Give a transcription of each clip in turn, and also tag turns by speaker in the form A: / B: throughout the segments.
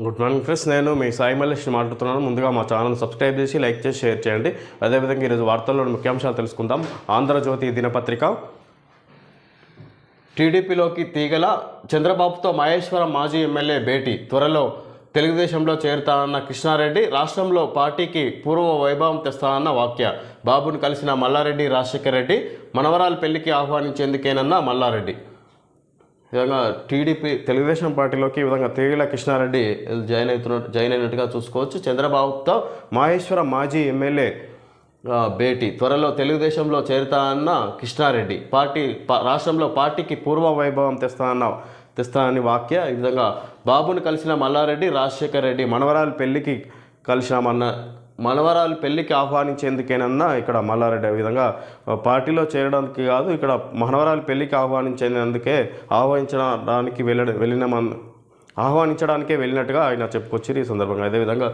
A: Good morning friends నేను మీ సాయి మల్లేష్ మాట్లాడుతున్నాను. ముందుగా మా ఛానల్ సబ్స్క్రైబ్ చేసి లైక్ చేసి షేర్ చేయండి. అదేవిధంగా ఈరోజు వార్తల్లోని ముఖ్యాంశాలు తెలుసుకుందాం. ఆంధ్రజ్యోతి దినపత్రిక. టీడీపీలోకి తీగల చంద్రబాబుతో మహేశ్వరం మాజీ ఎమ్మెల్యే భేటీ. త్వరలో తెలుగుదేశంలో చేరుతానన్న కృష్ణారెడ్డి రాష్ట్రంలో పార్టీకి పూర్వ వైభవం తెస్తానన్న వాక్య. బాబును కలిసిన మల్లారెడ్డి రాజశేఖర రెడ్డి మనవరాల పెళ్ళికి ఆహ్వానించేందుకేనన్న మల్లారెడ్డి. విధంగా టీడీపీ తెలుగుదేశం పార్టీలోకి ఈ విధంగా తేగిల కృష్ణారెడ్డి జాయిన్ అవుతున్నట్టు జాయిన్ అయినట్టుగా చూసుకోవచ్చు. చంద్రబాబుతో మహేశ్వరం మాజీ ఎమ్మెల్యే భేటీ. త్వరలో తెలుగుదేశంలో చేరుతానన్న కృష్ణారెడ్డి. పార్టీ రాష్ట్రంలో పార్టీకి పూర్వ వైభవం తెస్తా తెస్తానన్న తెస్తానని వాక్య ఈ విధంగా బాబును కలిసిన మల్లారెడ్డి రాజశేఖర్ రెడ్డి మనవరాలు పెళ్ళికి కలిసినామన్న మనవరాలు పెళ్ళికి ఆహ్వానించేందుకేనన్నా ఇక్కడ మల్లారెడ్డి విధంగా పార్టీలో చేరడానికి కాదు ఇక్కడ మనవరాలు పెళ్ళికి ఆహ్వానించేందుకే ఆహ్వానించడానికి వెళ్ళ వెళ్ళిన ఆహ్వానించడానికే వెళ్ళినట్టుగా ఆయన చెప్పుకొచ్చారు ఈ సందర్భంగా. అదేవిధంగా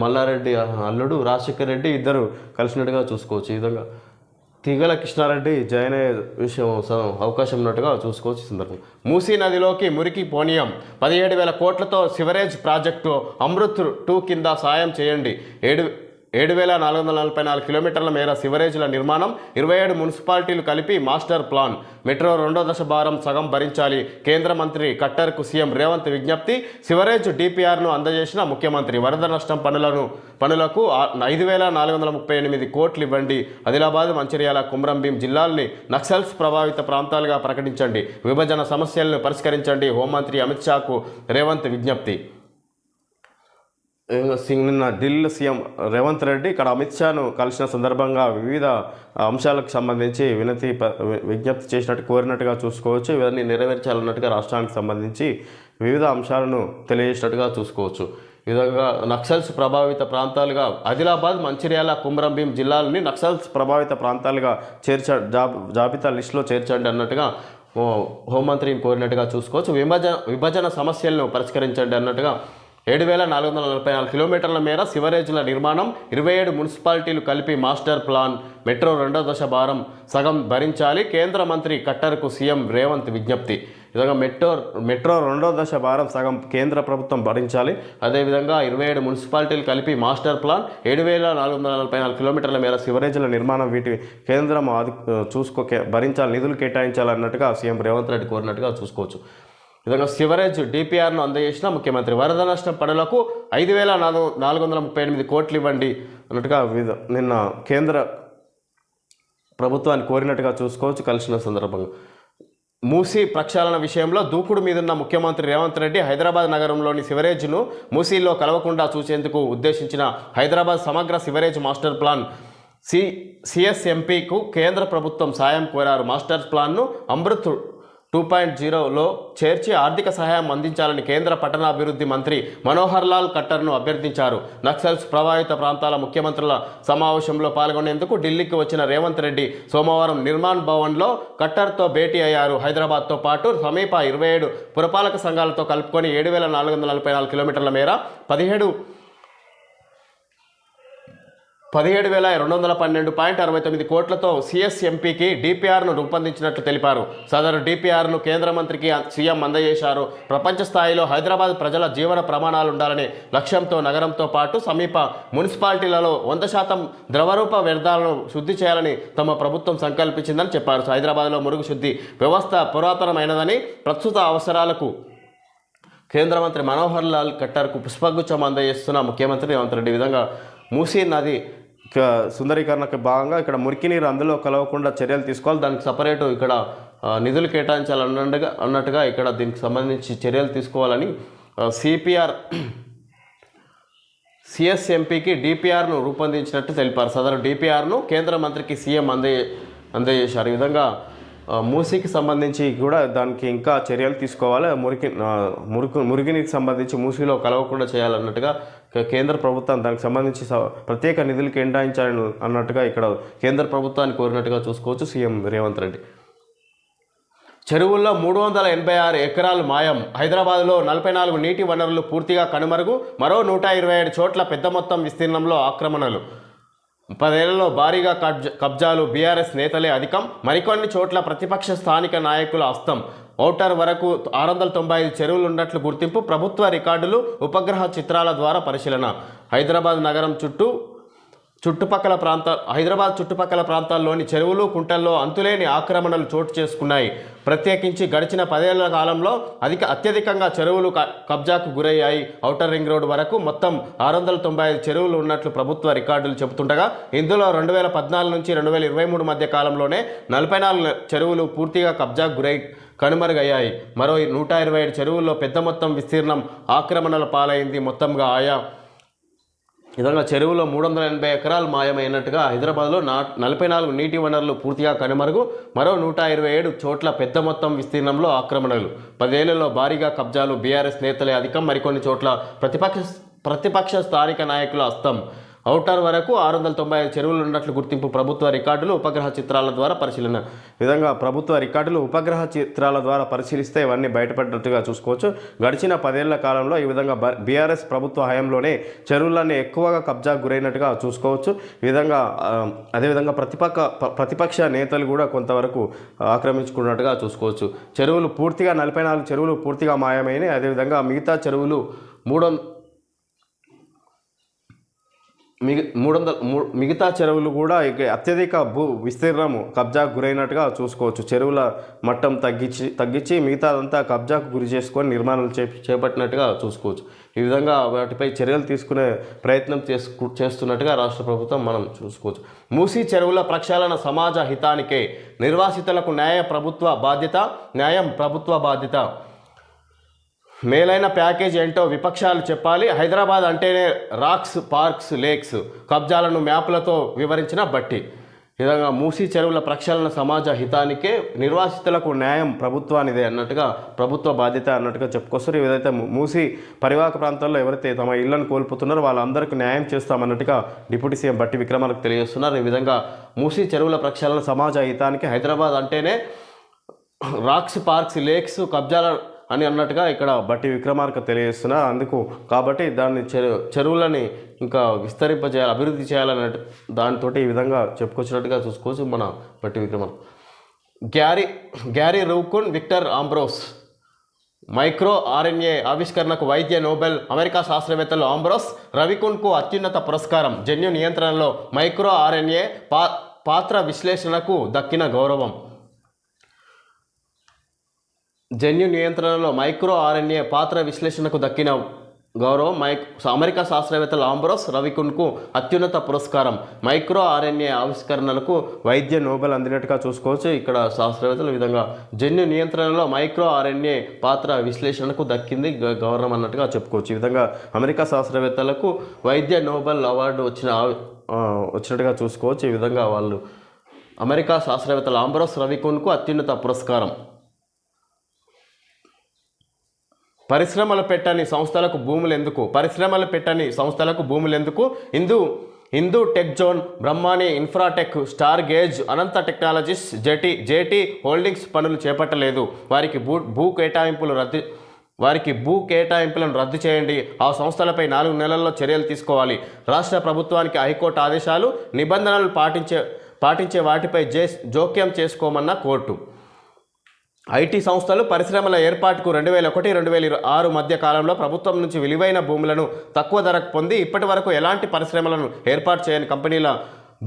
A: మల్లారెడ్డి అల్లుడు రాజశేఖర్ రెడ్డి ఇద్దరు కలిసినట్టుగా చూసుకోవచ్చు ఈ విధంగా. తీగల కృష్ణారెడ్డి జాయిన్ అయ్యే విషయం అవకాశం ఉన్నట్టుగా చూసుకోవచ్చు సందర్భం మూసీ నదిలోకి మురికి పోనీయం. పదిహేడు వేల కోట్లతో సివరేజ్ ప్రాజెక్టు అమృత్ టూ కింద సాయం చేయండి. ఏడు ఏడు వేల నాలుగు వందల నలభై నాలుగు కిలోమీటర్ల మేర సివరేజ్ల నిర్మాణం ఇరవై ఏడు మున్సిపాలిటీలు కలిపి మాస్టర్ ప్లాన్. మెట్రో రెండో దశ భారం సగం భరించాలి. కేంద్ర మంత్రి కట్టర్కు సీఎం రేవంత్ విజ్ఞప్తి సివరేజ్ డిపిఆర్ను అందజేసిన ముఖ్యమంత్రి వరద నష్టం పనులను పనులకు ఐదు వేల నాలుగు వందల ముప్పై ఎనిమిది కోట్లు ఇవ్వండి. ఆదిలాబాద్ మంచిర్యాల కుమ్రంభీం జిల్లాల్ని నక్సల్స్ ప్రభావిత ప్రాంతాలుగా ప్రకటించండి. విభజన సమస్యలను పరిష్కరించండి. హోంమంత్రి అమిత్ షాకు రేవంత్ విజ్ఞప్తి. సింగ్ నిన్న ఢిల్లీ సీఎం రేవంత్ రెడ్డి ఇక్కడ అమిత్ షాను కలిసిన సందర్భంగా వివిధ అంశాలకు సంబంధించి వినతి విజ్ఞప్తి చేసినట్టు కోరినట్టుగా చూసుకోవచ్చు. ఇవన్నీ నెరవేర్చాలన్నట్టుగా రాష్ట్రానికి సంబంధించి వివిధ అంశాలను తెలియజేసినట్టుగా చూసుకోవచ్చు. ఈ విధంగా నక్సల్స్ ప్రభావిత ప్రాంతాలుగా ఆదిలాబాద్ మంచిర్యాల కుమ్రంభీం జిల్లాలని నక్సల్స్ ప్రభావిత ప్రాంతాలుగా చేర్చ జాబ్ జాబితా లిస్టులో చేర్చండి అన్నట్టుగా హోంమంత్రిని కోరినట్టుగా చూసుకోవచ్చు. విభజన విభజన సమస్యలను పరిష్కరించండి అన్నట్టుగా ఏడు వేల నాలుగు వందల నలభై నాలుగు కిలోమీటర్ల మేర సివరేజ్ల నిర్మాణం ఇరవై ఏడు మున్సిపాలిటీలు కలిపి మాస్టర్ ప్లాన్ మెట్రో రెండో దశ భారం సగం భరించాలి కేంద్ర మంత్రి కట్టర్కు సీఎం రేవంత్ విజ్ఞప్తి. విధంగా మెట్రో మెట్రో రెండో దశ భారం సగం కేంద్ర ప్రభుత్వం భరించాలి. అదేవిధంగా ఇరవై ఏడు మున్సిపాలిటీలు కలిపి మాస్టర్ ప్లాన్ ఏడు వేల నాలుగు వందల నలభై నాలుగు కిలోమీటర్ల మేర సివరేజ్ల నిర్మాణం వీటి కేంద్రం అది చూసుకో భరించాలి నిధులు కేటాయించాలన్నట్టుగా సీఎం రేవంత్ రెడ్డి కోరినట్టుగా చూసుకోవచ్చు. విధంగా సివరేజ్ డిపిఆర్ను అందజేసిన ముఖ్యమంత్రి. వరద నష్టం పనులకు ఐదు వేల నాలుగు నాలుగు వందల ముప్పై ఎనిమిది కోట్లు ఇవ్వండి అన్నట్టుగా నిన్న కేంద్ర ప్రభుత్వాన్ని కోరినట్టుగా చూసుకోవచ్చు కలిసిన సందర్భంగా. మూసీ ప్రక్షాళన విషయంలో దూకుడు మీదున్న ముఖ్యమంత్రి రేవంత్ రెడ్డి హైదరాబాద్ నగరంలోని సివరేజ్ను మూసీలో కలవకుండా చూసేందుకు ఉద్దేశించిన హైదరాబాద్ సమగ్ర సివరేజ్ మాస్టర్ ప్లాన్. సి సిఎస్ఎంపీకు కేంద్ర ప్రభుత్వం సాయం కోరారు. మాస్టర్ ప్లాన్ను అమృత్ టూ పాయింట్ జీరోలో చేర్చి ఆర్థిక సహాయం అందించాలని కేంద్ర పట్టణాభివృద్ధి మంత్రి మనోహర్ లాల్ ఖట్టర్ను అభ్యర్థించారు. నక్సల్స్ ప్రభావిత ప్రాంతాల ముఖ్యమంత్రుల సమావేశంలో పాల్గొనేందుకు ఢిల్లీకి వచ్చిన రేవంత్ రెడ్డి సోమవారం నిర్మాణ్ భవన్లో ఖట్టర్తో భేటీ అయ్యారు. హైదరాబాద్తో పాటు సమీప ఇరవై ఏడు పురపాలక సంఘాలతో కలుపుకొని ఏడు వేల నాలుగు వందల నలభై నాలుగు కిలోమీటర్ల మేర పదిహేడు పదిహేడు వేల రెండు వందల పన్నెండు పాయింట్ అరవై తొమ్మిది కోట్లతో సిఎస్ఎంపీకి డిపిఆర్ను రూపొందించినట్లు తెలిపారు. సదరు డిపిఆర్ను కేంద్ర మంత్రికి సీఎం అందజేశారు ప్రపంచ స్థాయిలో హైదరాబాద్ ప్రజల జీవన ప్రమాణాలు ఉండాలని లక్ష్యంతో నగరంతో పాటు సమీప మున్సిపాలిటీలలో వంద శాతం ద్రవరూప వ్యర్థాలను శుద్ధి చేయాలని తమ ప్రభుత్వం సంకల్పించిందని చెప్పారు. హైదరాబాద్లో మురుగు శుద్ధి వ్యవస్థ పురాతనమైనదని ప్రస్తుత అవసరాలకు కేంద్ర మంత్రి మనోహర్ లాల్ ఖట్టర్కు పుష్పగుచ్చం అందజేస్తున్న ముఖ్యమంత్రి రేవంత్ రెడ్డి. విధంగా మూసీ నది సుందరీకరణకు భాగంగా ఇక్కడ మురికి నీరు అందులో కలవకుండా చర్యలు తీసుకోవాలి. దానికి సపరేటు ఇక్కడ నిధులు కేటాయించాలన్నట్టుగా అన్నట్టుగా ఇక్కడ దీనికి సంబంధించి చర్యలు తీసుకోవాలని సిపిఆర్ సిఎస్ఎంపీకి డిపిఆర్ను రూపొందించినట్టు తెలిపారు. సదరు డిపిఆర్ను కేంద్ర మంత్రికి సీఎం అందే అందజేశారు. ఈ విధంగా మూసీకి సంబంధించి కూడా దానికి ఇంకా చర్యలు తీసుకోవాలి. మురికి మురుకు మురికినికి సంబంధించి మూసీలో కలవకుండా చేయాలన్నట్టుగా కేంద్ర ప్రభుత్వం దానికి సంబంధించి స- ప్రత్యేక నిధులు కేటాయించాలని అన్నట్టుగా ఇక్కడ కేంద్ర ప్రభుత్వాన్ని కోరినట్టుగా చూసుకోవచ్చు సీఎం రేవంత్ రెడ్డి. చెరువుల్లో మూడు వందల ఎనభై ఆరు ఎకరాలు మాయం. హైదరాబాద్లో నలభై నాలుగు నీటి వనరులు పూర్తిగా కనుమరుగు. మరో నూట ఇరవై ఏడు చోట్ల పెద్ద మొత్తం విస్తీర్ణంలో ఆక్రమణలు. పదేళ్ళలో భారీగా కబ్జా కబ్జాలు బీఆర్ఎస్ నేతలే అధికం. మరికొన్ని చోట్ల ప్రతిపక్ష స్థానిక నాయకుల హస్తం ఔటర్ వరకు ఆరు వందల తొంభై ఐదు చెరువులు ఉన్నట్లు గుర్తింపు ప్రభుత్వ రికార్డులు ఉపగ్రహ చిత్రాల ద్వారా పరిశీలన. హైదరాబాద్ నగరం చుట్టూ చుట్టుపక్కల ప్రాంత హైదరాబాద్ చుట్టుపక్కల ప్రాంతాల్లోని చెరువులు కుంటల్లో అంతులేని ఆక్రమణలు చోటు చేసుకున్నాయి. ప్రత్యేకించి గడిచిన పదేళ్ళ కాలంలో అధిక అత్యధికంగా చెరువులు కబ్జాకు గురయ్యాయి. ఔటర్ రింగ్ రోడ్ వరకు మొత్తం ఆరు వందల తొంభై ఐదు చెరువులు ఉన్నట్లు ప్రభుత్వ రికార్డులు చెబుతుండగా ఇందులో రెండు వేల పద్నాలుగు నుంచి రెండు వేల ఇరవై మూడు మధ్య కాలంలోనే నలభై నాలుగు చెరువులు పూర్తిగా కబ్జాకు గురై కనుమరుగయ్యాయి. మరో నూట ఇరవై ఏడు చెరువుల్లో పెద్ద మొత్తం విస్తీర్ణం ఆక్రమణల పాలైంది. మొత్తంగా ఆయా విధంగా చెరువులో మూడు వందల ఎనభై ఎకరాలు మాయమైనట్టుగా హైదరాబాద్లో నా నలభై నాలుగు నీటి వనరులు పూర్తిగా కనుమరుగు. మరో నూట ఇరవై ఏడు చోట్ల పెద్ద మొత్తం విస్తీర్ణంలో ఆక్రమణలు. పదేళ్ళలో భారీగా కబ్జాలు బీఆర్ఎస్ నేతలే అధికం. మరికొన్ని చోట్ల ప్రతిపక్ష ప్రతిపక్ష స్థానిక నాయకుల హస్తం అవుటర్ వరకు ఆరు వందల తొంభై ఐదు చెరువులు ఉన్నట్లు గుర్తింపు ప్రభుత్వ రికార్డులు ఉపగ్రహ చిత్రాల ద్వారా పరిశీలన. విధంగా ప్రభుత్వ రికార్డులు ఉపగ్రహ చిత్రాల ద్వారా పరిశీలిస్తే ఇవన్నీ బయటపడినట్టుగా చూసుకోవచ్చు. గడిచిన పదేళ్ళ కాలంలో ఈ విధంగా బీఆర్ఎస్ ప్రభుత్వ హయాంలోనే చెరువులన్నీ ఎక్కువగా కబ్జా గురైనట్టుగా చూసుకోవచ్చు. ఈ విధంగా అదేవిధంగా ప్రతిపక్ష ప్రతిపక్ష నేతలు కూడా కొంతవరకు ఆక్రమించుకున్నట్టుగా చూసుకోవచ్చు. చెరువులు పూర్తిగా నలభై నాలుగు చెరువులు పూర్తిగా మాయమైనవి అదేవిధంగా మిగతా చెరువులు మూడు మిగి మూడు వందల మిగతా చెరువులు కూడా అత్యధిక భూ విస్తీర్ణము కబ్జాకు గురైనట్టుగా చూసుకోవచ్చు. చెరువుల మట్టం తగ్గించి తగ్గించి మిగతాదంతా కబ్జాకు గురి చేసుకొని నిర్మాణాలు చే చేపట్టినట్టుగా చూసుకోవచ్చు. ఈ విధంగా వాటిపై చర్యలు తీసుకునే ప్రయత్నం చేసుకు చేస్తున్నట్టుగా రాష్ట్ర ప్రభుత్వం మనం చూసుకోవచ్చు. మూసీ చెరువుల ప్రక్షాళన సమాజ హితానికే నిర్వాసితులకు న్యాయ ప్రభుత్వ బాధ్యత న్యాయం ప్రభుత్వ బాధ్యత. మేలైన ప్యాకేజ్ ఏంటో విపక్షాలు చెప్పాలి. హైదరాబాద్ అంటేనే రాక్స్ పార్క్స్ లేక్స్ కబ్జాలను మ్యాప్లతో వివరించిన బట్టి. విధంగా మూసీ చెరువుల ప్రక్షాళన సమాజ హితానికే నిర్వాసితులకు న్యాయం ప్రభుత్వానిదే అన్నట్టుగా ప్రభుత్వ బాధ్యత అన్నట్టుగా చెప్పుకొస్తారు. ఏదైతే మూసీ పరివాహక ప్రాంతాల్లో ఎవరైతే తమ ఇళ్ళను కోల్పోతున్నారో వాళ్ళందరికీ న్యాయం చేస్తామన్నట్టుగా డిప్యూటీ సీఎం బట్టి విక్రమాలకు తెలియజేస్తున్నారు. ఈ విధంగా మూసీ చెరువుల ప్రక్షాళన సమాజ హితానికి హైదరాబాద్ అంటేనే రాక్స్ పార్క్స్ లేక్స్ కబ్జాల అని అన్నట్టుగా ఇక్కడ బట్టి విక్రమార్క తెలియజేస్తున్నారు అందుకు కాబట్టి దాన్ని చెరు చెరువులని ఇంకా విస్తరింపజేయాలి అభివృద్ధి చేయాలన్నట్టు దానితో ఈ విధంగా చెప్పుకొచ్చినట్టుగా చూసుకోవచ్చు మన Bhatti Vikramarka. Gary Gary Ruvkun Victor Ambros micro RNA ఆవిష్కరణకు వైద్య నోబెల్ అమెరికా శాస్త్రవేత్తలు ఆంబ్రోస్ రవికున్కు అత్యున్నత పురస్కారం జన్యు నియంత్రణలో మైక్రో ఆర్ఎన్ఏ పా పాత్ర విశ్లేషణకు దక్కిన గౌరవం. జన్యు నియంత్రణలో మైక్రో ఆర్ఎన్ఏ పాత్ర విశ్లేషణకు దక్కిన గౌరవం మైక్ అమెరికా శాస్త్రవేత్త లాంబ్రోస్ రవికున్కు అత్యున్నత పురస్కారం. మైక్రో ఆర్ఎన్ఏ ఆవిష్కరణలకు వైద్య నోబెల్ అందినట్టుగా చూసుకోవచ్చు. ఇక్కడ శాస్త్రవేత్తలు విధంగా జన్యు నియంత్రణలో మైక్రో ఆర్ఎన్ఏ పాత్ర విశ్లేషణకు దక్కింది గౌరవం అన్నట్టుగా చెప్పుకోవచ్చు. ఈ విధంగా అమెరికా శాస్త్రవేత్తలకు వైద్య నోబెల్ అవార్డు వచ్చిన వచ్చినట్టుగా చూసుకోవచ్చు. ఈ విధంగా వాళ్ళు అమెరికా శాస్త్రవేత్తల ఆంబ్రోస్ రవికున్కు అత్యున్నత పురస్కారం. పరిశ్రమలు పెట్టని సంస్థలకు భూములు ఎందుకు పరిశ్రమలు పెట్టని సంస్థలకు భూములు ఎందుకు Indu Indu Tech Zone Brahmani Infratech Stargaze Anantha Technologies JT JT Holdings పనులు చేపట్టలేదు. వారికి భూ భూ కేటాయింపులు రద్దు వారికి భూ కేటాయింపులను రద్దు చేయండి. ఆ సంస్థలపై నాలుగు నెలల్లో చర్యలు తీసుకోవాలి. రాష్ట్ర ప్రభుత్వానికి హైకోర్టు ఆదేశాలు నిబంధనలు పాటించే పాటించే వాటిపై జే జోక్యం చేసుకోమన్న కోర్టు. ఐటీ సంస్థలు పరిశ్రమల ఏర్పాటుకు రెండు వేల ఒకటి రెండు వేల ఆరు మధ్య కాలంలో ప్రభుత్వం నుంచి విలువైన భూములను తక్కువ ధరకు పొంది ఇప్పటి వరకు ఎలాంటి పరిశ్రమలను ఏర్పాటు చేయని కంపెనీల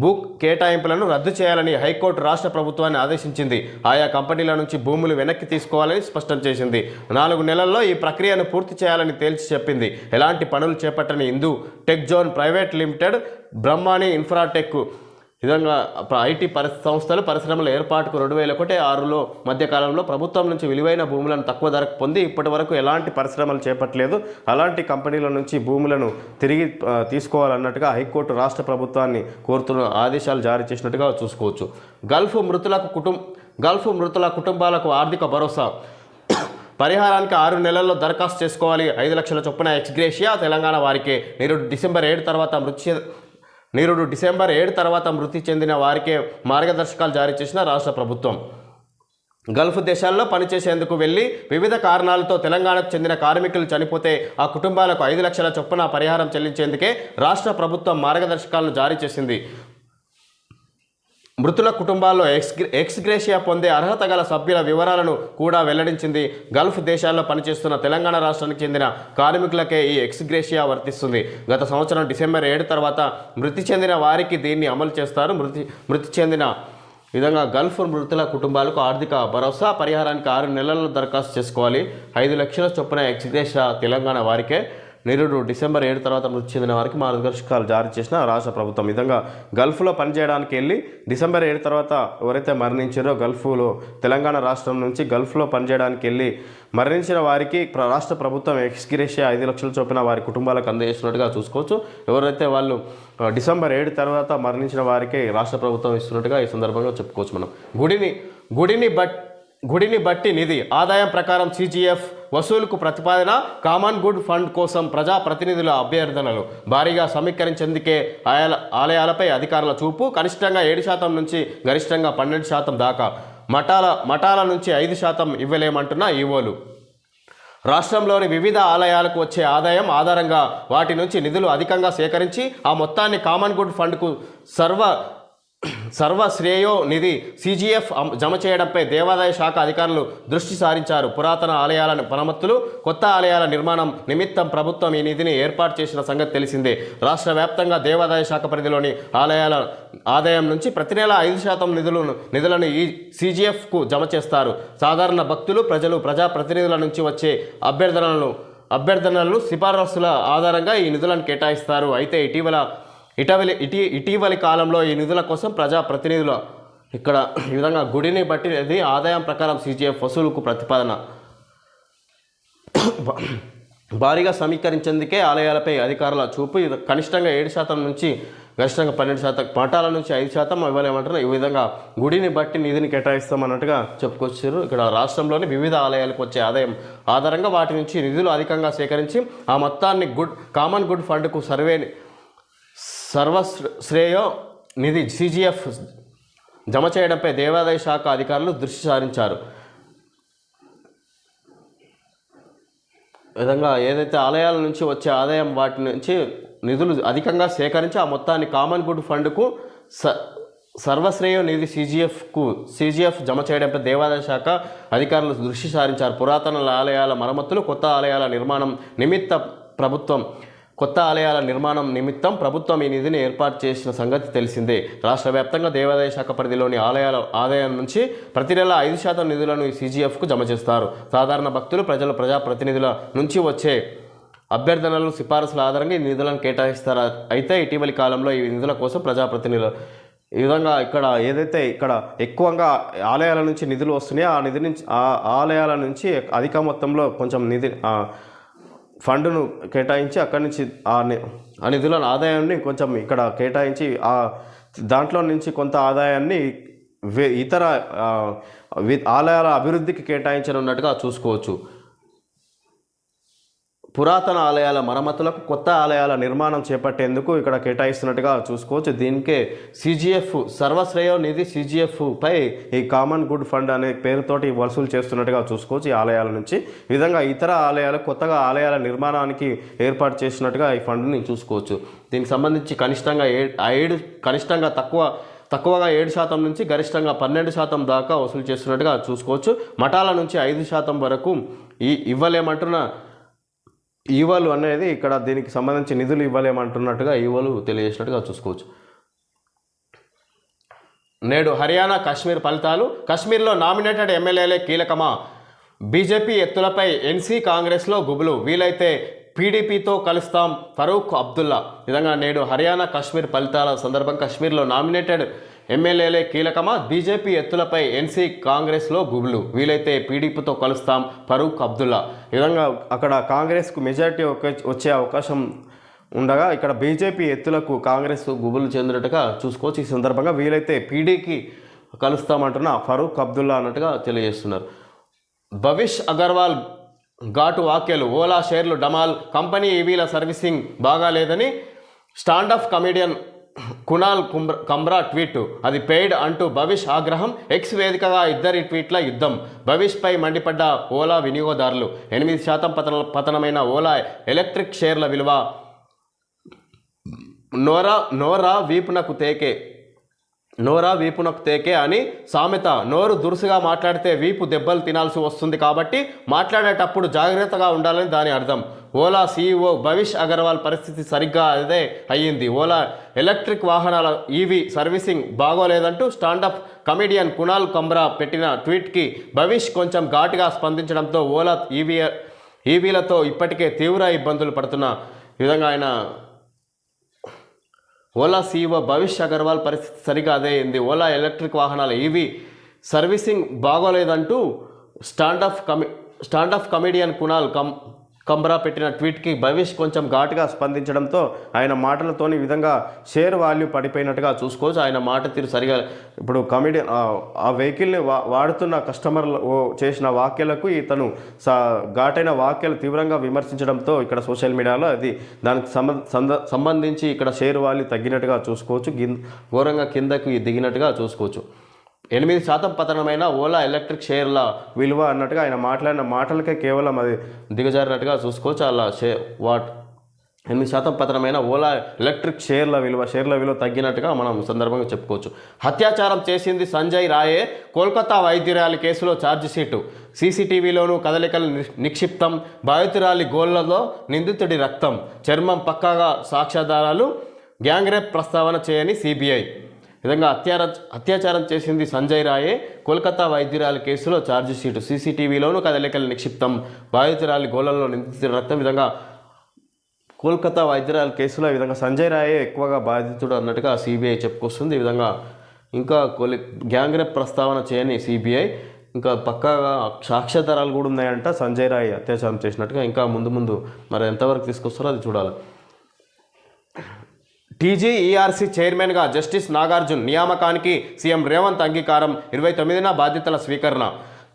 A: భూ కేటాయింపులను రద్దు చేయాలని హైకోర్టు రాష్ట్ర ప్రభుత్వాన్ని ఆదేశించింది. ఆయా కంపెనీల నుంచి భూములు వెనక్కి తీసుకోవాలని స్పష్టం చేసింది. నాలుగు నెలల్లో ఈ ప్రక్రియను పూర్తి చేయాలని తేల్చి చెప్పింది. ఎలాంటి పనులు చేపట్టని Indu Tech Zone Private Limited Brahmani Infratech విధంగా ఐటీ పరి సంస్థలు పరిశ్రమల ఏర్పాటుకు రెండు వేల ఒకటి ఆరులో మధ్యకాలంలో ప్రభుత్వం నుంచి విలువైన భూములను తక్కువ ధరకు పొంది ఇప్పటి వరకు ఎలాంటి పరిశ్రమలు చేపట్టలేదు. అలాంటి కంపెనీల నుంచి భూములను తిరిగి తీసుకోవాలన్నట్టుగా హైకోర్టు రాష్ట్ర ప్రభుత్వాన్ని కోరుతున్న ఆదేశాలు జారీ చేసినట్టుగా చూసుకోవచ్చు. గల్ఫ్ మృతులకు కుటుంబ గల్ఫ్ మృతుల కుటుంబాలకు ఆర్థిక భరోసా. పరిహారానికి ఆరు నెలల్లో దరఖాస్తు చేసుకోవాలి. ఐదు లక్షల చొప్పున ఎక్స్గ్రేషియా తెలంగాణ వారికే. నేడు డిసెంబర్ ఏడు తర్వాత మృత్యు నిరుడు డిసెంబర్ ఏడు తర్వాత మృతి చెందిన వారికే మార్గదర్శకాలు జారీ చేసిన రాష్ట్ర ప్రభుత్వం. గల్ఫ్ దేశాల్లో పనిచేసేందుకు వెళ్ళి వివిధ కారణాలతో తెలంగాణకు చెందిన కార్మికులు చనిపోతే ఆ కుటుంబాలకు ఐదు లక్షల చొప్పున పరిహారం చెల్లించేందుకే రాష్ట్ర ప్రభుత్వం మార్గదర్శకాలను జారీ చేసింది. మృతుల కుటుంబాల్లో ఎక్స్ ఎక్స్గ్రేషియా పొందే అర్హత గల సభ్యుల వివరాలను కూడా వెల్లడించింది. గల్ఫ్ దేశాల్లో పనిచేస్తున్న తెలంగాణ రాష్ట్రానికి చెందిన కార్మికులకే ఈ ఎక్స్గ్రేషియా వర్తిస్తుంది. గత సంవత్సరం డిసెంబర్ ఏడు తర్వాత మృతి చెందిన వారికి దీన్ని అమలు చేస్తారు. మృతి మృతి చెందిన విధంగా గల్ఫ్ మృతుల కుటుంబాలకు ఆర్థిక భరోసా పరిహారానికి ఆరు నెలల్లో దరఖాస్తు చేసుకోవాలి. ఐదు లక్షల చొప్పున ఎక్స్గ్రేషియా తెలంగాణ వారికే. నిరుడు డిసెంబర్ ఏడు తర్వాత మృతి చెందిన వారికి మార్గదర్శకాలు జారీ చేసిన రాష్ట్ర ప్రభుత్వం. విధంగా గల్ఫ్లో పనిచేయడానికి వెళ్ళి డిసెంబర్ ఏడు తర్వాత ఎవరైతే మరణించారో గల్ఫ్లో తెలంగాణ రాష్ట్రం నుంచి గల్ఫ్లో పనిచేయడానికి వెళ్ళి మరణించిన వారికి రాష్ట్ర ప్రభుత్వం ఎక్స్గ్రేషియా ఐదు లక్షల చొప్పున వారి కుటుంబాలకు అందజేస్తున్నట్టుగా చూసుకోవచ్చు. ఎవరైతే వాళ్ళు డిసెంబర్ ఏడు తర్వాత మరణించిన వారికి రాష్ట్ర ప్రభుత్వం ఇస్తున్నట్టుగా ఈ సందర్భంగా చెప్పుకోవచ్చు మనం. గుడిని గుడిని బట్ గుడిని బట్టి నిధి ఆదాయం ప్రకారం సిజిఎఫ్ వసూలుకు ప్రతిపాదన కామన్ గుడ్ ఫండ్ కోసం ప్రజా ప్రతినిధుల అభ్యర్థనలు. భారీగా సమీకరించేందుకే ఆయాల ఆలయాలపై అధికారుల చూపు. కనిష్టంగా ఏడు శాతం నుంచి గరిష్టంగా పన్నెండు శాతం దాకా. మఠాల మఠాల నుంచి ఐదు శాతం ఇవ్వలేమంటున్న ఈవోలు. రాష్ట్రంలోని వివిధ ఆలయాలకు వచ్చే ఆదాయం ఆధారంగా వాటి నుంచి నిధులు అధికంగా సేకరించి ఆ మొత్తాన్ని కామన్ గుడ్ ఫండ్కు సర్వ సర్వ శ్రేయో నిధి సిజిఎఫ్ జమ చేయడంపై దేవాదాయ శాఖ అధికారులు దృష్టి సారించారు. పురాతన ఆలయాల మరమ్మతులు కొత్త ఆలయాల నిర్మాణం నిమిత్తం ప్రభుత్వం ఈ నిధిని ఏర్పాటు చేసిన సంగతి తెలిసిందే. రాష్ట్ర వ్యాప్తంగా దేవాదాయ శాఖ పరిధిలోని ఆలయాల ఆదాయం నుంచి ప్రతి నెల ఐదు శాతం నిధులను నిధులను ఈ సిజిఎఫ్కు జమ చేస్తారు. సాధారణ భక్తులు ప్రజలు ప్రజాప్రతినిధుల నుంచి వచ్చే అభ్యర్థనలను అభ్యర్థనలు సిఫారసుల ఆధారంగా ఈ నిధులను కేటాయిస్తారు. అయితే ఇటీవల ఇటీవలి ఇటీ ఇటీవలి కాలంలో ఈ నిధుల కోసం ప్రజా ప్రతినిధుల ఇక్కడ ఈ విధంగా గుడిని బట్టి ఇది ఆదాయం ప్రకారం సీజీఎఫ్ వసూలుకు ప్రతిపాదన. భారీగా సమీకరించేందుకే ఆలయాలపై అధికారుల చూపు. కనిష్టంగా ఏడు శాతం నుంచి గరిష్టంగా పన్నెండు శాతం పాఠాల నుంచి ఐదు శాతం ఇవ్వలేమంటారు ఈ విధంగా గుడిని బట్టి నిధిని కేటాయిస్తామన్నట్టుగా చెప్పుకొచ్చారు. ఇక్కడ రాష్ట్రంలోని వివిధ ఆలయాలకు వచ్చే ఆదాయం ఆధారంగా వాటి నుంచి నిధులు అధికంగా సేకరించి ఆ మొత్తాన్ని గుడ్ కామన్ గుడ్ ఫండ్కు సర్వే సర్వశ్రేయో నిధి సిజిఎఫ్ జమ చేయడంపై దేవాదాయ శాఖ అధికారులు దృష్టి సారించారు. విధంగా ఏదైతే ఆలయాల నుంచి వచ్చే ఆదాయం వాటి నుంచి నిధులు అధికంగా సేకరించి ఆ మొత్తాన్ని కామన్ గుడ్ ఫండ్కు స సర్వశ్రేయ నిధి సీజీఎఫ్కు సీజీఎఫ్ జమ చేయడంపై దేవాదాయ శాఖ అధికారులు దృష్టి సారించారు. పురాతన ఆలయాల మరమ్మతులు కొత్త ఆలయాల నిర్మాణం నిమిత్త ప్రభుత్వం కొత్త ఆలయాల నిర్మాణం నిమిత్తం ప్రభుత్వం ఈ నిధిని ఏర్పాటు చేసిన సంగతి తెలిసిందే. రాష్ట్ర వ్యాప్తంగా దేవాదాయ శాఖ పరిధిలోని ఆలయాల ఆదాయం నుంచి ప్రతి నెల ఐదు శాతం నిధులను ఈ సీజీఎఫ్కు జమ చేస్తారు. సాధారణ భక్తులు ప్రజల ప్రజాప్రతినిధుల నుంచి వచ్చే అభ్యర్థనలు సిఫారసుల ఆధారంగా ఈ నిధులను కేటాయిస్తారు? అయితే ఇటీవలి కాలంలో ఈ నిధుల కోసం ప్రజాప్రతినిధులు ఈ విధంగా ఇక్కడ ఏదైతే ఇక్కడ ఎక్కువగా ఆలయాల నుంచి నిధులు వస్తున్నాయో ఆ నిధి నుంచి ఆ ఆలయాల నుంచి అధిక మొత్తంలో కొంచెం నిధి ఫండ్ను కేటాయించి అక్కడి నుంచి ఆ ని- ఆ నిధులను ఆదాయాన్ని కొంచెం ఇక్కడ కేటాయించి ఆ దాంట్లో నుంచి కొంత ఆదాయాన్ని ఇతర వి- ఆలయాల అభివృద్ధికి కేటాయించనున్నట్టుగా చూసుకోవచ్చు. పురాతన ఆలయాల మరమ్మతులకు కొత్త ఆలయాల నిర్మాణం చేపట్టేందుకు ఇక్కడ కేటాయిస్తున్నట్టుగా చూసుకోవచ్చు. దీనికే సిజిఎఫ్ సర్వశ్రేయ నిధి సిజిఎఫ్ పై ఈ కామన్ గుడ్ ఫండ్ అనే పేరుతోటి వసూలు చేస్తున్నట్టుగా చూసుకోవచ్చు ఈ ఆలయాల నుంచి. ఈ విధంగా ఇతర ఆలయాలు కొత్తగా ఆలయాల నిర్మాణానికి ఏర్పాటు చేసినట్టుగా ఈ ఫండ్ని చూసుకోవచ్చు. దీనికి సంబంధించి కనిష్టంగా ఏ ఏడు కనిష్టంగా తక్కువ తక్కువగా ఏడు శాతం నుంచి గరిష్టంగా పన్నెండు శాతం దాకా వసూలు చేస్తున్నట్టుగా చూసుకోవచ్చు. మఠాల నుంచి ఐదు శాతం వరకు ఈ ఇవ్వలేమంటున్న ఈవలు అనేది ఇక్కడ దీనికి సంబంధించి నిధులు ఇవ్వలేమంటున్నట్టుగా ఈవలు తెలియజేసినట్టుగా చూసుకోవచ్చు. నేడు హర్యానా కాశ్మీర్ ఫలితాలు. కాశ్మీర్లో నామినేటెడ్ ఎమ్మెల్యేలే కీలకమా? బీజేపీ ఎత్తులపై ఎన్సీ కాంగ్రెస్లో గుబులు. వీలైతే పీడీపీతో కలుస్తాం ఫరూక్ అబ్దుల్లా. విధంగా నేడు హర్యానా కాశ్మీర్ ఫలితాల సందర్భం కాశ్మీర్లో నామినేటెడ్ ఎమ్మెల్యేలే కీలకమా? బీజేపీ ఎత్తులపై ఎన్సీ కాంగ్రెస్లో గుబులు. వీలైతే పీడీపీతో కలుస్తాం ఫరూక్ అబ్దుల్లా. విధంగా అక్కడ కాంగ్రెస్కు మెజారిటీ వచ్చే అవకాశం ఉండగా ఇక్కడ బీజేపీ ఎత్తులకు కాంగ్రెస్ గుబులు చెందినట్టుగా చూసుకోవచ్చు. ఈ సందర్భంగా వీలైతే పీడీకి కలుస్తామంటున్న ఫరూక్ అబ్దుల్లా అన్నట్టుగా తెలియజేస్తున్నారు. భవిష్ అగర్వాల్ ఘాటు వాక్యాలు ఓలా షేర్లు డమాల్ కంపెనీ ఈవీల సర్వీసింగ్ బాగాలేదని standup comedian Kunal Kamra Kamra tweet. అది పెయిడ్ అంటూ భవిష్ ఆగ్రహం ఎక్స్ వేదికగా ఇద్దరి ట్వీట్ల యుద్ధం. భవిష్పై మండిపడ్డ ఓలా వినియోగదారులు. ఎనిమిది శాతం పతన పతనమైన ఓలా ఎలక్ట్రిక్ షేర్ల విలువ నోరా నోరా వీపునకు తేకే. నోరా వీపునకు తేకే అని సామెత. నోరు దురుసుగా మాట్లాడితే వీపు దెబ్బలు తినాల్సి వస్తుంది కాబట్టి మాట్లాడేటప్పుడు జాగ్రత్తగా ఉండాలని దాని అర్థం. ఓలా సీఈఓ భవిష్ అగర్వాల్ పరిస్థితి సరిగ్గా అదే అయ్యింది. ఓలా ఎలక్ట్రిక్ వాహనాల ఈవీ సర్వీసింగ్ బాగోలేదంటూ స్టాండప్ కమెడియన్ కునాల్ కంబ్రా పెట్టిన ట్వీట్కి భవిష్ కొంచెం ఘాటుగా స్పందించడంతో ఓలా ఈవీ ఈవీలతో ఇప్పటికే తీవ్ర ఇబ్బందులు పడుతున్న విధంగా ఆయన ఓలా సీఈఓ భవిష్ అగర్వాల్ పరిస్థితి సరిగా అదే అయింది. ఓలా ఎలక్ట్రిక్ వాహనాల ఈవీ సర్వీసింగ్ బాగోలేదంటూ స్టాండ్ ఆఫ్ కమి స్టాండ్ ఆఫ్ కమెడియన్ కునాల్ కం కంబ్రా పెట్టిన ట్వీట్కి భవిష్ కొంచెం ఘాటుగా స్పందించడంతో ఆయన మాటలతోని ఈ విధంగా షేర్ వాల్యూ పడిపోయినట్టుగా చూసుకోవచ్చు. ఆయన మాట తీరు సరిగా ఇప్పుడు కమెడియన్ ఆ వెహికల్ని వా వాడుతున్న కస్టమర్లు ఓ చేసిన వాక్యాలకు ఇతను సా ఘాటైన వాక్యాలు తీవ్రంగా విమర్శించడంతో ఇక్కడ సోషల్ మీడియాలో అది దానికి సంబంధ సంబంధించి ఇక్కడ షేర్ వాల్యూ తగ్గినట్టుగా చూసుకోవచ్చు. గిన్ ఘోరంగా కిందకు దిగినట్టుగా చూసుకోవచ్చు. ఎనిమిది శాతం పతనమైన ఓలా ఎలక్ట్రిక్ షేర్ల విలువ అన్నట్టుగా ఆయన మాట్లాడిన మాటలకే కేవలం అది దిగజారినట్టుగా చూసుకోవచ్చు. అలా షే వాట్? ఎనిమిది శాతం పతనమైన ఓలా ఎలక్ట్రిక్ షేర్ల విలువ షేర్ల విలువ తగ్గినట్టుగా మనం సందర్భంగా చెప్పుకోవచ్చు. అత్యాచారం చేసింది సంజయ్ రాయే కోల్కతా వైద్యురాలి కేసులో ఛార్జిషీటు సీసీటీవీలోనూ కదలికలు నిక్షిప్తం. బాధితురాలి గోళ్ళలో నిందితుడి రక్తం. చర్మం పక్కాగా సాక్ష్యాధారాలు. గ్యాంగ్రేప్ ప్రస్తావన చేయని సిబిఐ. విధంగా అత్యార అత్యాచారం చేసింది సంజయ్ రాయే. కోల్కతా వైద్యురాలి కేసులో ఛార్జిషీటు సీసీటీవీలోనూ కదలికలు నిక్షిప్తం. బాధితురాలి గోళంలో నిందితుడి రక్తం విధంగా కోల్కతా వైద్యురాల కేసులో ఈ విధంగా సంజయ్ రాయే ఎక్కువగా బాధితుడు అన్నట్టుగా సిబిఐ చెప్పుకొస్తుంది. ఈ విధంగా ఇంకా కొలి గ్యాంగ్రేప్ ప్రస్తావన చేయని సిబిఐ ఇంకా పక్కాగా సాక్ష్యాధారాలు కూడా ఉన్నాయంట. సంజయ్ రాయ్ అత్యాచారం చేసినట్టుగా ఇంకా ముందు ముందు మరి ఎంతవరకు తీసుకొస్తారో అది చూడాలి. టీజీఈఆర్సీ చైర్మన్గా జస్టిస్ నాగార్జున్ నియామకానికి సీఎం రేవంత్ అంగీకారం ఇరవై తొమ్మిదిన బాధ్యతల స్వీకరణ.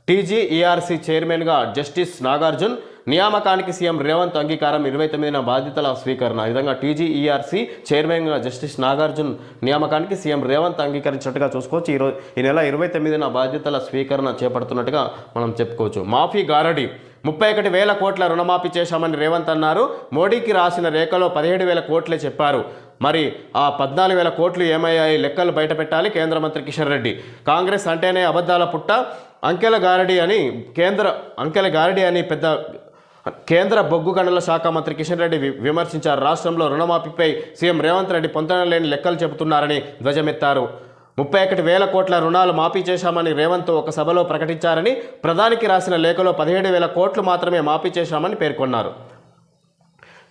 A: టీజీఈఆర్సీ చైర్మన్గా జస్టిస్ నాగార్జున్ నియామకానికి సీఎం రేవంత్ అంగీకారం ఇరవై తొమ్మిదిన బాధ్యతల స్వీకరణ. ఈ విధంగా టీజీఈఆర్సీ చైర్మన్గా జస్టిస్ నాగార్జున్ నియామకానికి సీఎం రేవంత్ అంగీకరించినట్టుగా చూసుకోవచ్చు. ఈరోజు ఈ నెల ఇరవై తొమ్మిదిన బాధ్యతల స్వీకరణ చేపడుతున్నట్టుగా మనం చెప్పుకోవచ్చు. మాఫీ గారడి ముప్పై ఒకటి వేల కోట్ల రుణమాఫీ చేశామని రేవంత్ అన్నారు. మోడీకి రాసిన రేఖలో పదిహేడు వేల కోట్లే చెప్పారు. మరి ఆ పద్నాలుగు వేల కోట్లు ఏమయ్యాయి? లెక్కలు బయట పెట్టాలి కేంద్ర మంత్రి కిషన్ రెడ్డి. కాంగ్రెస్ అంటేనే అబద్ధాల పుట్ట. అంకెల గారడి అని కేంద్ర అంకెల గారడి అని పెద్ద కేంద్ర బొగ్గు గనుల శాఖ మంత్రి కిషన్ రెడ్డి విమర్శించారు. రాష్ట్రంలో రుణమాఫీపై సీఎం రేవంత్ రెడ్డి పొంతన లేని లెక్కలు చెబుతున్నారని ధ్వజమెత్తారు. ముప్పై ఒకటి వేల కోట్ల రుణాలు మాఫీ చేశామని రేవంత్ ఒక సభలో ప్రకటించారని ప్రధానికి రాసిన లేఖలో పదిహేడు వేల కోట్లు మాత్రమే మాఫీ చేశామని పేర్కొన్నారు.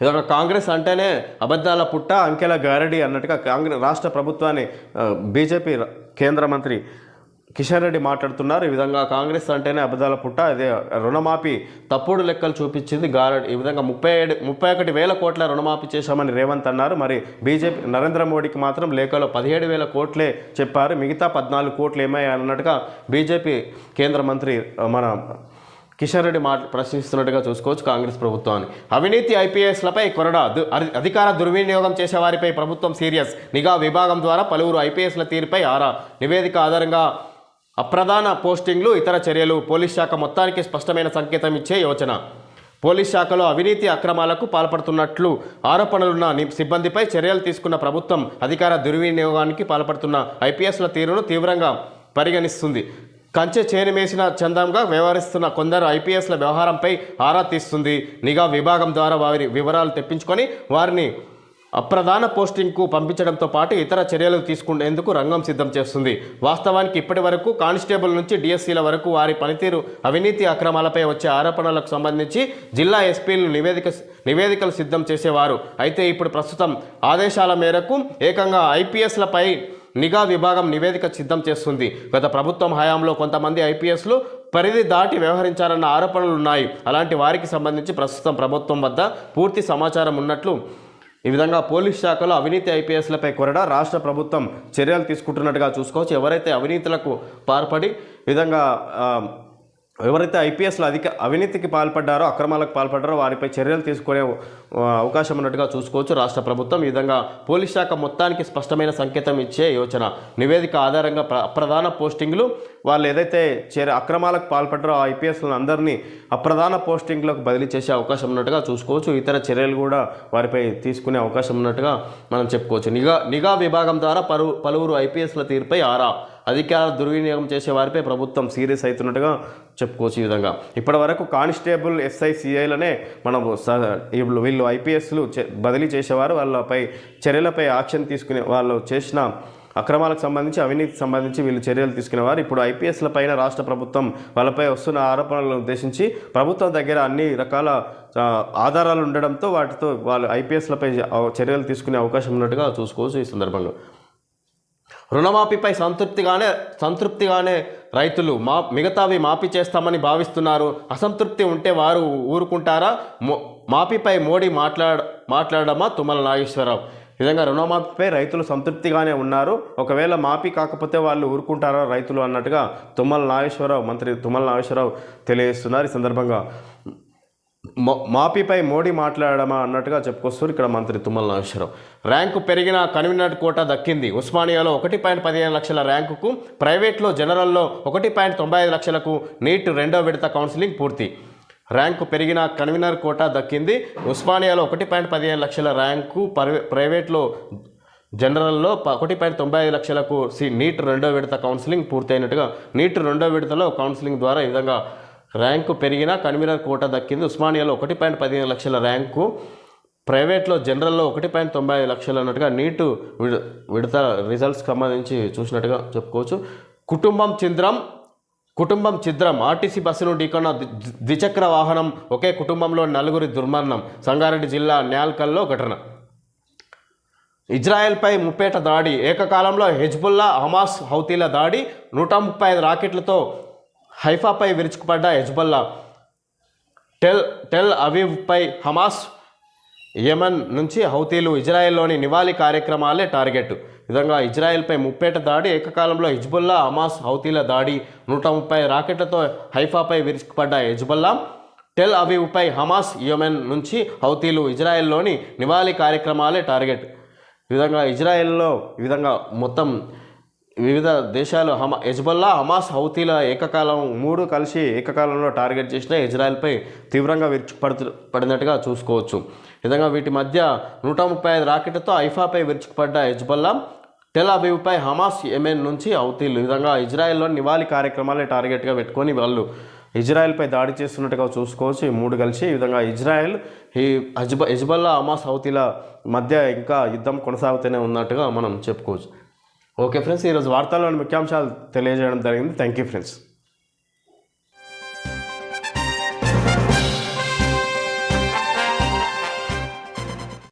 A: ఇదొక కాంగ్రెస్ అంటేనే అబద్ధాల పుట్ట అంకెల గారడి అన్నట్టుగా కాంగ్రెస్ రాష్ట్ర ప్రభుత్వాన్ని బీజేపీ కేంద్ర మంత్రి కిషన్ రెడ్డి మాట్లాడుతున్నారు ఈ విధంగా కాంగ్రెస్ అంటేనే అబద్ధాల పుట్ట అదే రుణమాఫీ తప్పుడు లెక్కలు చూపించింది గారడ్ ఈ విధంగా ముప్పై ఏడు ముప్పై ఒకటి వేల కోట్ల రుణమాఫీ చేశామని రేవంత్ అన్నారు. మరి బీజేపీ నరేంద్ర మోడీకి మాత్రం లేఖలో పదిహేడు వేల కోట్లే చెప్పారు. మిగతా పద్నాలుగు కోట్లు ఏమయ్యాయి అన్నట్టుగా బీజేపీ కేంద్ర మంత్రి మన కిషన్ రెడ్డి మాట ప్రశ్నిస్తున్నట్టుగా చూసుకోవచ్చు కాంగ్రెస్ ప్రభుత్వాన్ని. అవినీతి ఐపీఎస్లపై కొరడా దు- అధికార దుర్వినియోగం చేసే వారిపై ప్రభుత్వం సీరియస్. నిఘా విభాగం ద్వారా పలువురు ఐపీఎస్ల తీరుపై ఆరా నివేదిక ఆధారంగా అప్రధాన పోస్టింగ్లు ఇతర చర్యలు పోలీస్ శాఖ మొత్తానికి స్పష్టమైన సంకేతం ఇచ్చే యోచన. పోలీస్ శాఖలో అవినీతి అక్రమాలకు పాల్పడుతున్నట్లు ఆరోపణలున్న సిబ్బందిపై చర్యలు తీసుకున్న ప్రభుత్వం అధికార దుర్వినియోగానికి పాల్పడుతున్న ఐపీఎస్ల తీరును తీవ్రంగా పరిగణిస్తుంది. కంచె చేనిమేసిన చందంగా వ్యవహరిస్తున్న కొందరు ఐపీఎస్ల వ్యవహారంపై ఆరా తీస్తుంది. నిఘా విభాగం ద్వారా వారి వివరాలు తెప్పించుకొని వారిని అప్రధాన పోస్టింగ్కు పంపించడంతో పాటు ఇతర చర్యలు తీసుకునేందుకు రంగం సిద్ధం చేస్తుంది. వాస్తవానికి ఇప్పటి వరకు కానిస్టేబుల్ నుంచి డిఎస్సీల వరకు వారి పనితీరు అవినీతి అక్రమాలపై వచ్చే ఆరోపణలకు సంబంధించి జిల్లా ఎస్పీలు నివేదిక నివేదికలు సిద్ధం చేసేవారు. అయితే ఇప్పుడు ప్రస్తుతం ఆదేశాల మేరకు ఏకంగా ఐపీఎస్లపై నిఘా విభాగం నివేదిక సిద్ధం చేస్తుంది. గత ప్రభుత్వం హయాంలో కొంతమంది ఐపీఎస్లు పరిధి దాటి వ్యవహరించారన్న ఆరోపణలు ఉన్నాయి అలాంటి వారికి సంబంధించి ప్రస్తుతం ప్రభుత్వం వద్ద పూర్తి సమాచారం ఉన్నట్లు ఈ విధంగా పోలీస్ శాఖలో అవినీతి ఐపీఎస్లపై కొరడా రాష్ట్ర ప్రభుత్వం చర్యలు తీసుకుంటున్నట్టుగా చూసుకోవచ్చు. ఎవరైతే అవినీతులకు పాల్పడి విధంగా ఎవరైతే ఐపీఎస్లో అధిక అవినీతికి పాల్పడ్డారో అక్రమాలకు పాల్పడ్డారో వారిపై చర్యలు తీసుకునే అవకాశం ఉన్నట్టుగా చూసుకోవచ్చు రాష్ట్ర ప్రభుత్వం. ఈ విధంగా పోలీస్ శాఖ మొత్తానికి స్పష్టమైన సంకేతం ఇచ్చే యోచన నివేదిక ఆధారంగా ప్ర అప్రధాన పోస్టింగ్లు వాళ్ళు ఏదైతే చేరే అక్రమాలకు పాల్పడ్డారో ఆ ఐపీఎస్లను అందరినీ అప్రధాన పోస్టింగ్లకు బదిలీ చేసే అవకాశం ఉన్నట్టుగా చూసుకోవచ్చు. ఇతర చర్యలు కూడా వారిపై తీసుకునే అవకాశం ఉన్నట్టుగా మనం చెప్పుకోవచ్చు. నిఘా నిఘా విభాగం ద్వారా పలు పలువురు ఐపీఎస్ల తీరుపై ఆరా అధికార దుర్వినియోగం చేసే వారిపై ప్రభుత్వం సీరియస్ అవుతున్నట్టుగా చెప్పుకోవచ్చు ఈ విధంగా. ఇప్పటి వరకు కానిస్టేబుల్ ఎస్ఐ సిఐలనే మనం స- వీళ్ళు వీళ్ళు ఐపీఎస్లు బదిలీ చేసేవారు. వాళ్ళపై చర్యలపై యాక్షన్ తీసుకునే వాళ్ళు చేసిన అక్రమాలకు సంబంధించి అవినీతికి సంబంధించి వీళ్ళు చర్యలు తీసుకునేవారు. ఇప్పుడు ఐపీఎస్ల పైన రాష్ట్ర ప్రభుత్వం వాళ్ళపై వస్తున్న ఆరోపణలను ఉద్దేశించి ప్రభుత్వం దగ్గర అన్ని రకాల ఆధారాలు ఉండడంతో వాటితో వాళ్ళు ఐపీఎస్లపై చర్యలు తీసుకునే అవకాశం ఉన్నట్టుగా చూసుకోవచ్చు ఈ సందర్భంగా రుణమాఫీపై సంతృప్తిగానే సంతృప్తిగానే రైతులు మా మిగతావి మాఫీ చేస్తామని భావిస్తున్నారు. అసంతృప్తి ఉంటే వారు ఊరుకుంటారా? మో మాఫీపై మోడీ మాట్లాడ మాట్లాడమా తుమ్మల నాగేశ్వరరావు? ఈ విధంగా రుణమాఫీపై రైతులు సంతృప్తిగానే ఉన్నారు. ఒకవేళ మాఫీ కాకపోతే వాళ్ళు ఊరుకుంటారా రైతులు అన్నట్టుగా తుమ్మల నాగేశ్వరరావు మంత్రి తుమ్మల నాగేశ్వరరావు తెలియజేస్తున్నారు. ఈ సందర్భంగా మాపిపై మాఫీపై మోడీ మాట్లాడమా అన్నట్టుగా చెప్పుకొస్తారు ఇక్కడ మంత్రి తుమ్మల నాగేశ్వరరావు. ర్యాంకు పెరిగిన కన్వీనర్ కోట దక్కింది. ఉస్మానియాలో ఒకటి పాయింట్ పదిహేను లక్షల ర్యాంకుకు ప్రైవేట్లో జనరల్లో ఒకటి పాయింట్ తొంభై ఐదు లక్షలకు నీట్ రెండో విడత కౌన్సిలింగ్ పూర్తి. ర్యాంకు పెరిగిన కన్వీనర్ కోట దక్కింది. ఉస్మానియాలో ఒకటి పాయింట్ పదిహేను లక్షల ర్యాంకు పర్వే- ప్రైవేట్లో జనరల్లో ఒకటి పాయింట్ తొంభై ఐదు లక్షలకు సి నీట్ రెండో విడత కౌన్సిలింగ్ పూర్తయినట్టుగా నీట్ రెండో విడతలో కౌన్సిలింగ్ ద్వారా ఈ విధంగా ర్యాంకు పెరిగిన కన్వీనర్ కోట దక్కింది. ఉస్మానియాలో ఒకటి పాయింట్ పదిహేను లక్షల ర్యాంకు. ప్రైవేట్లో జనరల్లో ఒకటి పాయింట్ తొంభై ఐదు లక్షలు అన్నట్టుగా నీటు విడు విడత రిజల్ట్స్ సంబంధించి చూసినట్టుగా చెప్పుకోవచ్చు. కుటుంబం చింద్రం కుటుంబం చిద్రం ఆర్టీసీ బస్సును ఢీకొన్న ద్విచక్ర వాహనం ఒకే కుటుంబంలో నలుగురి దుర్మరణం. సంగారెడ్డి జిల్లా న్యాల్కల్లో ఘటన. ఇజ్రాయెల్పై ముప్పేట దాడి. ఏకకాలంలో హెజ్బుల్లా హమాస్ హౌతీల దాడి. నూట ముప్పై ఐదు రాకెట్లతో హైఫాపై విరుచుకుపడ్డ హెజ్బుల్లా. టెల్ టెల్ అవీవ్పై హమాస్ యెమెన్ నుంచి హౌతీలు ఇజ్రాయెల్లోని నివాళి కార్యక్రమాలే టార్గెట్ విధంగా ఇజ్రాయెల్పై ముప్పేట దాడి ఏకకాలంలో హిజ్బుల్లా హమాస్ హౌతీల దాడి నూట ముప్పై రాకెట్లతో హైఫాపై విరుచుకుపడ్డ హిజ్బుల్లా. టెల్ అవీవ్పై హమాస్ యెమెన్ నుంచి హౌతీలు ఇజ్రాయెల్లోని నివాళి కార్యక్రమాలే టార్గెట్ ఈ విధంగా ఇజ్రాయెల్లో ఈ విధంగా మొత్తం వివిధ దేశాలు హమా హెజ్బల్లా హమాస్ హౌతీల ఏకకాలం మూడు కలిసి ఏకకాలంలో టార్గెట్ చేసిన ఇజ్రాయెల్పై తీవ్రంగా విరుచుకుపడుతు పడినట్టుగా చూసుకోవచ్చు. విధంగా వీటి మధ్య నూట ముప్పై ఐదు రాకెట్లతో ఐఫాపై విరుచుకుపడ్డ హెజ్బల్లా టెల్ అబీవ్పై హమాస్ యెమెన్ నుంచి హౌతీలు. విధంగా ఇజ్రాయెల్లో నివాళి కార్యక్రమాలే టార్గెట్గా పెట్టుకొని వాళ్ళు ఇజ్రాయెల్పై దాడి చేస్తున్నట్టుగా చూసుకోవచ్చు. ఈ మూడు కలిసి ఈ విధంగా ఇజ్రాయెల్ ఈ హజ్బ హెజ్బల్లా హమాస్ హౌతీల మధ్య ఇంకా యుద్ధం కొనసాగుతూనే ఉన్నట్టుగా మనం చెప్పుకోవచ్చు. ఓకే ఫ్రెండ్స్ ఈరోజు వార్తల్లోని ముఖ్యాంశాలు తెలియజేయడం జరిగింది. Thank you friends.